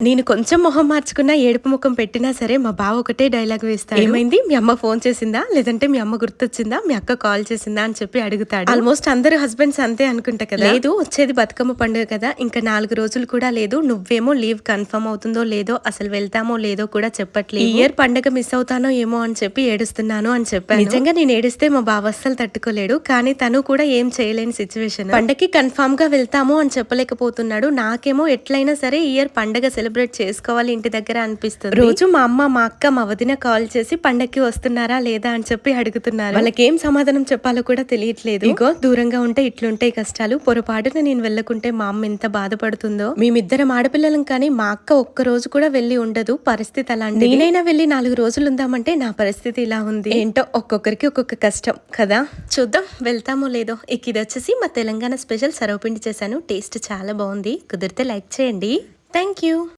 నేను కొంచెం మొహం మార్చుకున్నా ఏడుపు ముఖం పెట్టినా సరే మా బావ ఒకటే డైలాగ్ వేస్తాడు. ఏమైంది? మీ అమ్మ ఫోన్ చేసిందా? లేదంటే మీ అమ్మ గుర్తొచ్చిందా? మీ అక్క కాల్ చేసిందా? అని చెప్పి అడుగుతాడు. ఆల్మోస్ట్ అందరు హస్బెండ్స్ అంతే అనుకుంటా కదా? లేదు వచ్చేది బతుకమ్మ పండుగ కదా. ఇంకా నాలుగు రోజులు కూడా లేదు. నువ్వేమో లీవ్ కన్ఫర్మ్ అవుతుందో లేదో అసలు వెళ్తామో లేదో కూడా చెప్పట్లేదు. ఇయర్ పండుగ మిస్ అవుతానో ఏమో అని చెప్పి ఏడుస్తున్నాను అని చెప్పాను. నిజంగా నేను ఏడిస్తే మా బావ అస్సలు తట్టుకోలేడు. కానీ తను కూడా ఏం చేయలేని సిచ్యువేషన్ పండగకి కన్ఫామ్గా వెళ్తాము అని చెప్పలేకపోతున్నాడు. నాకేమో ఎట్లయినా సరే ఇయర్ పండగ సెలబ్రేట్ చేసుకోవాలి ఇంటి దగ్గర అనిపిస్తుంది. రోజు మా అమ్మ మా అక్క మా వదిన కాల్ చేసి పండక్కి వస్తున్నారా లేదా అని చెప్పి అడుగుతున్నారు. వాళ్ళకి ఏం సమాధానం చెప్పాలో కూడా తెలియట్లేదు. ఇగో దూరంగా ఉంటే ఇట్లుంటాయి కష్టాలు. పొరపాటున నేను వెళ్ళకుంటే మా అమ్మ ఎంత బాధపడుతుందో? మేమిద్దరం ఆడపిల్లలం కానీ మా అక్క ఒక్క రోజు కూడా వెళ్ళి ఉండదు. పరిస్థితి అలాంటి నేనైనా వెళ్ళి నాలుగు రోజులు ఉందామంటే నా పరిస్థితి ఇలా ఉంది. ఏంటో ఒక్కొక్కరికి ఒక్కొక్క కష్టం. కదా? చూద్దాం. వెళ్తామో లేదో? ఇక ఇది వచ్చేసి మా తెలంగాణ స్పెషల్ సర్వపిండి చేశాను. టేస్ట్ చాలా బాగుంది. కుదిరితే లైక్ చేయండి. Thank you.